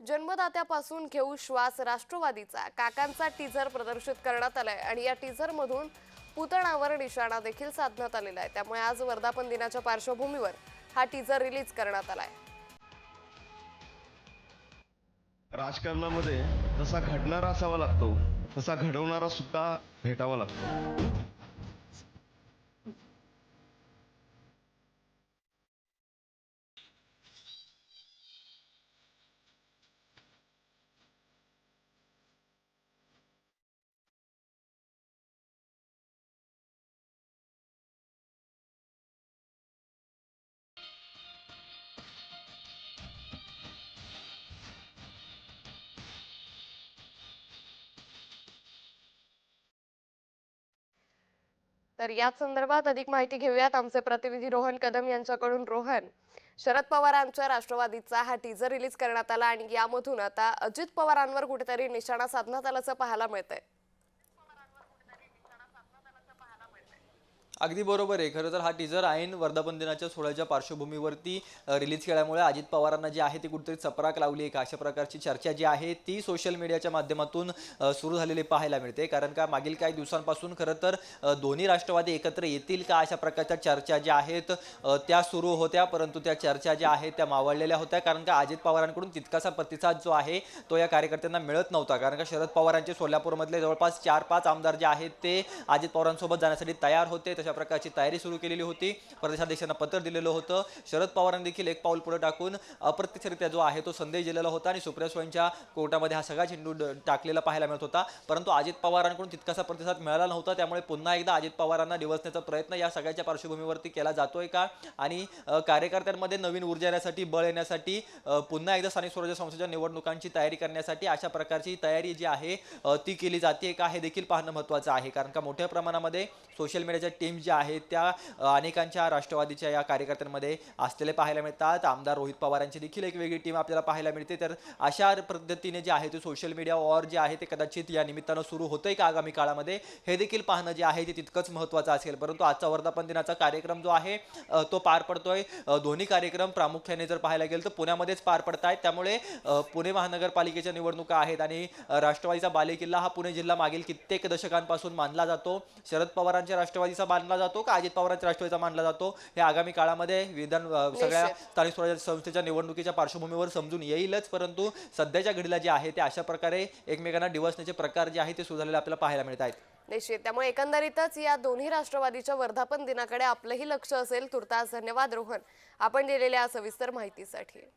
जन्मदात्यापासून घेऊ श्वास राष्ट्रवादीचा. काकांचा टीझर प्रदर्शित करण्यात आलाय आणि या टीझरमधून पुतणावर निशाणा देखील साधण्यात आलेला आहे. त्यामुळे आज वर्धापन दिनाच्या पार्श्वभूमीवर हा टीझर रिलीज करण्यात आलाय. राजकारणामध्ये जसा घडणारा असावा लागतो तसा घडवणारा सुद्धा भेटावा लागतो. तर याच संदर्भात अधिक माहिती घेऊयात आमचे प्रतिनिधी रोहन कदम यांच्याकडून. रोहन शरद पवारांच्या राष्ट्रवादीचा हा टीझर रिलीज करण्यात आला आणि यामधून आता अजित पवारांवर कुठेतरी निशाणा साधण्यात आल्याचं पाहायला मिळतंय. अगदी बरोबर आहे. खरं तर हा टीझर ऐन वर्धापन दिनाच्या सोहळ्याच्या पार्श्वभूमीवरती रिलीज केल्यामुळे अजित पवारांना जी आहे ती कुठेतरी चपराक लावली आहे का? अशा प्रकारची चर्चा जी आहे ती सोशल मीडियाच्या माध्यमातून सुरू झालेली पाहायला मिळते. कारण का मागील काही दिवसांपासून खरं तर दोन्ही राष्ट्रवादी एकत्र येतील का? अशा प्रकारच्या चर्चा ज्या आहेत त्या सुरू होत्या. परंतु त्या चर्चा ज्या आहेत त्या मावळलेल्या होत्या. कारण का अजित पवारांकडून तितकासा प्रतिसाद जो आहे तो या कार्यकर्त्यांना मिळत नव्हता. कारण का शरद पवारांचे सोलापूरमधले जवळपास चार पाच आमदार जे आहेत ते अजित पवारांसोबत जाण्यासाठी तयार होते. अशा प्रकारची तयारी सुरू केलेली होती. प्रदेशाध्यक्षांना पत्र दिलेलं होतं. शरद पवारांनी देखील एक पाऊल पुढे टाकून अप्रत्यक्षरित्या जो आहे तो संदेश दिलेला होता आणि सुप्रिया सुळेंच्या कोर्टामध्ये हा सगळा झेंडू टाकलेला पाहायला मिळत होता. परंतु अजित पवारांकडून तितकासा प्रतिसाद मिळाला नव्हता. त्यामुळे पुन्हा एकदा अजित पवारांना डिवसण्याचा प्रयत्न या सगळ्याच्या पार्श्वभूमीवरती केला जातोय का? आणि कार्यकर्त्यांमध्ये नवीन ऊर्जा येण्यासाठी बळ येण्यासाठी पुन्हा एकदा स्थानिक स्वराज्य संस्थेच्या निवडणुकांची तयारी करण्यासाठी अशा प्रकारची तयारी जी आहे ती केली जाते का? हे देखील पाहणं महत्त्वाचं आहे. कारण का मोठ्या प्रमाणामध्ये सोशल मीडियाच्या टीम ज्या आहेत त्या अनेकांच्या राष्ट्रवादीच्या या कार्यकर्त्यांमध्ये असलेले पाहायला मिळतात. आमदार रोहित पवारांची देखील एक वेगळी टीम आपल्याला पाहायला मिळते. तर अशा पद्धतीने जे आहे ते सोशल मीडिया वॉर जे आहे ते कदाचित या निमित्तानं सुरू होतंय का आगामी काळामध्ये? हे देखील पाहणं जे आहे ते तितकंच महत्त्वाचं असेल. परंतु आजचा वर्धापन दिनाचा कार्यक्रम जो आहे तो पार पडतोय. दोन्ही कार्यक्रम प्रामुख्याने जर पाहायला गेलं तर पुण्यामध्येच पार पडत आहेत त्यामुळे पुणे महानगरपालिकेच्या निवडणुका आहेत आणि राष्ट्रवादीचा बालेकिल्ला हा पुणे जिल्हा मागील कित्येक दशकांपासून मानला जातो. शरद पवारांच्या राष्ट्रवादीचा मानला जातो का? अजित पवारांच्या राष्ट्रवादीचा मानला जातो. हे आगामी काळामध्ये विधान सगळ्या. स्थानिक स्वराज्य संस्थेच्या निवडणुकीच्या पार्श्वभूमीवर समजून येईलच. परंतु सध्याच्या घडीला जे आहे ते अशा प्रकारे एकमेकांना डिवसण्याचे प्रकार जे आहे ते सुरू झालेले आपल्याला पाहायला मिळत आहेत. निश्चित. त्यामुळे एकंदरीतच या दोन्ही राष्ट्रवादीच्या वर्धापन दिनाकडे आपलंही लक्ष असेल. तुर्तास धन्यवाद रोहन. आपण दिलेल्या सविस्तर माहितीसाठी.